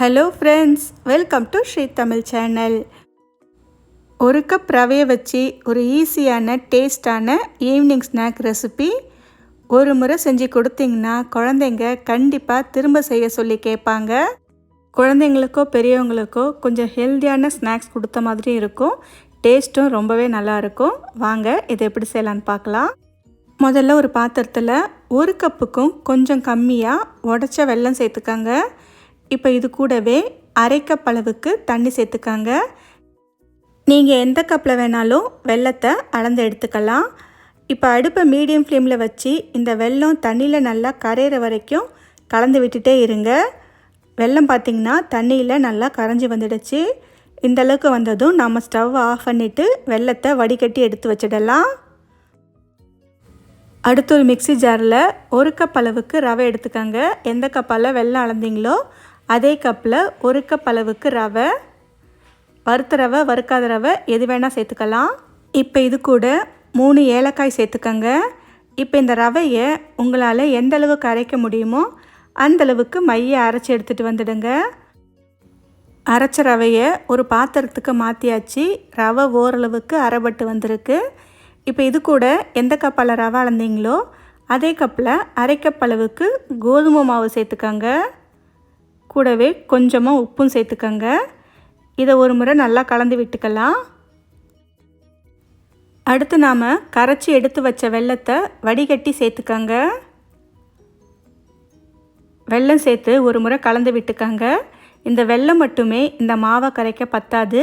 Hello friends welcome to Sri Tamil channel ஒரு cup ரவையை வச்சு ஒரு ஈஸியான டேஸ்டான ஈவினிங் ஸ்நாக் ரெசிபி ஒரு முறை செஞ்சு கொடுத்தீங்கன்னா குழந்தைங்க கண்டிப்பாக திரும்ப செய்ய சொல்லி கேட்பாங்க. குழந்தைங்களுக்கோ பெரியவங்களுக்கோ கொஞ்சம் ஹெல்த்தியான ஸ்நாக்ஸ் கொடுத்த மாதிரி இருக்கும். டேஸ்ட்டும் ரொம்பவே நல்லாயிருக்கும் வாங்க இதை எப்படி செய்யலான்னு பார்க்கலாம். முதல்ல ஒரு பாத்திரத்தில் ஒரு கப்புக்கும் கொஞ்சம் கம்மியாக உடச்ச வெல்லம் சேர்த்துக்கங்க. இப்போ இது கூடவே அரை கப் அளவுக்கு தண்ணி சேர்த்துக்காங்க. நீங்கள் எந்த கப்பில் வேணாலும் வெள்ளத்தை அளந்து எடுத்துக்கலாம். இப்போ அடுப்பை மீடியம் ஃப்ளேமில் வச்சு இந்த வெல்லம் தண்ணியில் நல்லா கரையிற வரைக்கும் கலந்து விட்டுட்டே இருங்க. வெள்ளம் பார்த்திங்கன்னா தண்ணியில் நல்லா கரைஞ்சி வந்துடுச்சு. இந்த அளவுக்கு வந்ததும் நம்ம ஸ்டவ் ஆஃப் பண்ணிவிட்டு வெள்ளத்தை வடிகட்டி எடுத்து வச்சிடலாம். அடுத்து ஒரு மிக்சி ஜாரில் ஒரு கப் அளவுக்கு ரவை எடுத்துக்கோங்க. எந்த கப்பால் வெள்ளம் அளந்தீங்களோ அதே கப்பில் ஒரு கப் அளவுக்கு ரவை வறுத்த ரவை வறுக்காத ரவை எது வேணால் சேர்த்துக்கலாம். இப்போ இது கூட மூணு ஏலக்காய் சேர்த்துக்கோங்க. இப்போ இந்த ரவையை உங்களால் எந்த அளவுக்கு அரைக்க முடியுமோ அந்த அளவுக்கு மையை அரைச்சி எடுத்துகிட்டு வந்துடுங்க. அரைச்ச ரவையை ஒரு பாத்திரத்துக்கு மாற்றியாச்சு ரவை ஓரளவுக்கு அரைபட்டு வந்திருக்கு. இப்போ இது கூட எந்த கப்பால் ரவை அளந்தீங்களோ அதே கப்பில் அரை கப் அளவுக்கு கோதுமை மாவு சேர்த்துக்கோங்க. கூடவே கொஞ்சமாக உப்பும் சேர்த்துக்கோங்க. இதை ஒரு முறை நல்லா கலந்து விட்டுக்கலாம். அடுத்து நாம் கரைச்சி எடுத்து வச்ச வெள்ளத்தை வடிகட்டி சேர்த்துக்கோங்க. வெல்லம் சேர்த்து ஒரு முறை கலந்து விட்டுக்கோங்க. இந்த வெள்ளம் மட்டுமே இந்த மாவை கரைக்க பத்தாது.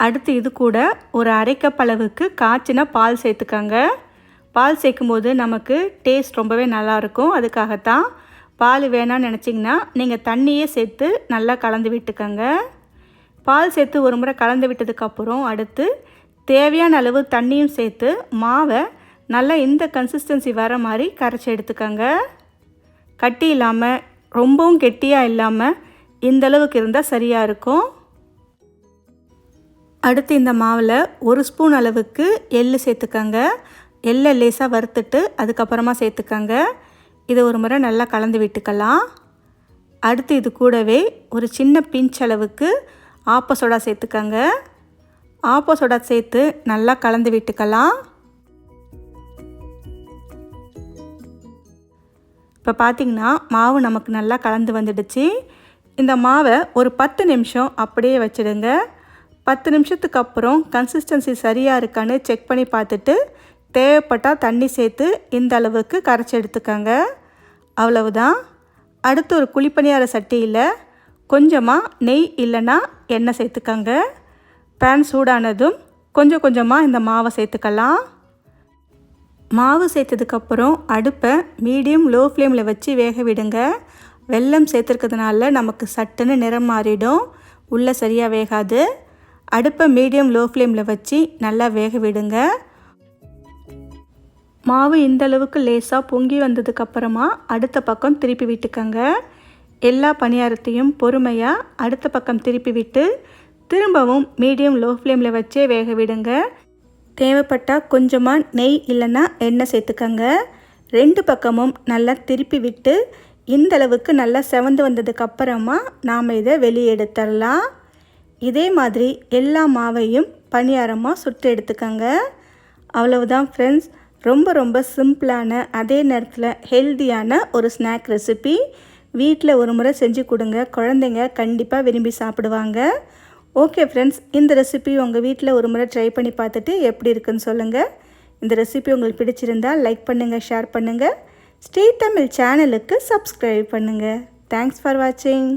அடுத்து இது கூட ஒரு அரைக்கப்பளவுக்கு காய்ச்சின பால் சேர்த்துக்கோங்க. பால் சேர்க்கும்போது நமக்கு டேஸ்ட் ரொம்பவே நல்லாயிருக்கும் அதுக்காகத்தான் பால் வேணாம்னு நினச்சிங்கன்னா நீங்கள் தண்ணியே சேர்த்து நல்லா கலந்து விட்டுக்கோங்க. பால் சேர்த்து ஒரு முறை கலந்து விட்டதுக்கப்புறம் அடுத்து தேவையான அளவு தண்ணியும் சேர்த்து மாவை நல்லா இந்த கன்சிஸ்டன்சி வர மாதிரி கரைச்சி எடுத்துக்கோங்க. கட்டி இல்லாமல் ரொம்பவும் கெட்டியாக இல்லாமல் இந்த அளவுக்கு இருந்தால் சரியாக இருக்கும். அடுத்து இந்த மாவில் ஒரு ஸ்பூன் அளவுக்கு எள்ளு சேர்த்துக்கோங்க. எள்ளை லேசாக வறுத்துட்டு அதுக்கப்புறமா சேர்த்துக்கோங்க. இதை ஒரு முறை நல்லா கலந்து விட்டுக்கலாம். அடுத்து இது கூடவே ஒரு சின்ன பிஞ்ச் அளவுக்கு ஆப்ப சோடா சேர்த்துக்கோங்க. ஆப்ப சோடா சேர்த்து நல்லா கலந்து விட்டுக்கலாம். இப்போ பார்த்திங்கன்னா மாவு நமக்கு நல்லா கலந்து வந்துடுச்சு. இந்த மாவை ஒரு பத்து நிமிஷம் அப்படியே வச்சுடுங்க. பத்து நிமிஷத்துக்கு அப்புறம் கன்சிஸ்டன்சி சரியாக இருக்கான்னு செக் பண்ணி பார்த்துட்டு தேவைப்பட்டால் தண்ணி சேர்த்து இந்த அளவுக்கு கரைச்சி எடுத்துக்கோங்க. அவ்வளவுதான். அடுத்து ஒரு குழிப்பணியார சட்டியில் கொஞ்சமாக நெய் இல்லைன்னா எண்ணெய் சேர்த்துக்கோங்க. பேன் சூடானதும் கொஞ்சம் கொஞ்சமாக இந்த மாவை சேர்த்துக்கலாம். மாவு சேர்த்ததுக்கப்புறம் அடுப்பை மீடியம் லோ ஃப்ளேமில் வச்சு வேக விடுங்க. வெல்லம் சேர்த்துருக்கிறதுனால நமக்கு சட்டுன்னு நிறம் மாறிடும். உள்ளே சரியாக வேகாது. அடுப்பை மீடியம் லோ ஃப்ளேமில் வச்சு நல்லா வேக விடுங்க. மாவு இந்த அளவுக்கு லேசாக பொங்கி வந்ததுக்கப்புறமா அடுத்த பக்கம் திருப்பி விட்டுக்கங்க. எல்லா பணியாரத்தையும் பொறுமையாக அடுத்த பக்கம் திருப்பி விட்டு திரும்பவும் மீடியம் லோ ஃப்ளேமில் வச்சே வேக விடுங்க. தேவைப்பட்டால் கொஞ்சமாக நெய் இல்லைன்னா எண்ணெய் சேர்த்துக்கங்க. ரெண்டு பக்கமும் நல்லா திருப்பி விட்டு இந்த அளவுக்கு நல்லா செவந்து வந்ததுக்கப்புறமா நாம் இதை வெளியே எடுத்துடலாம். இதே மாதிரி எல்லா மாவையும் பணியாரமாக சுட்டு எடுத்துக்கோங்க. அவ்வளவுதான் ஃப்ரெண்ட்ஸ் ரொம்ப ரொம்ப சிம்பிளான அதே நேரத்தில் ஹெல்த்தியான ஒரு ஸ்நாக் ரெசிபி. வீட்டில் ஒரு முறை செஞ்சு கொடுங்க. குழந்தைங்க கண்டிப்பாக விரும்பி சாப்பிடுவாங்க. ஓகே ஃப்ரெண்ட்ஸ் இந்த ரெசிபி உங்கள் வீட்டில் ஒரு முறை ட்ரை பண்ணி பார்த்துட்டு எப்படி இருக்குன்னு சொல்லுங்கள் இந்த ரெசிபி உங்களுக்கு பிடிச்சிருந்தால் லைக் பண்ணுங்கள் ஷேர் பண்ணுங்கள் ஸ்ரீ தமிழ் சேனலுக்கு சப்ஸ்கிரைப் பண்ணுங்கள் தேங்க்ஸ் ஃபார் வாட்சிங்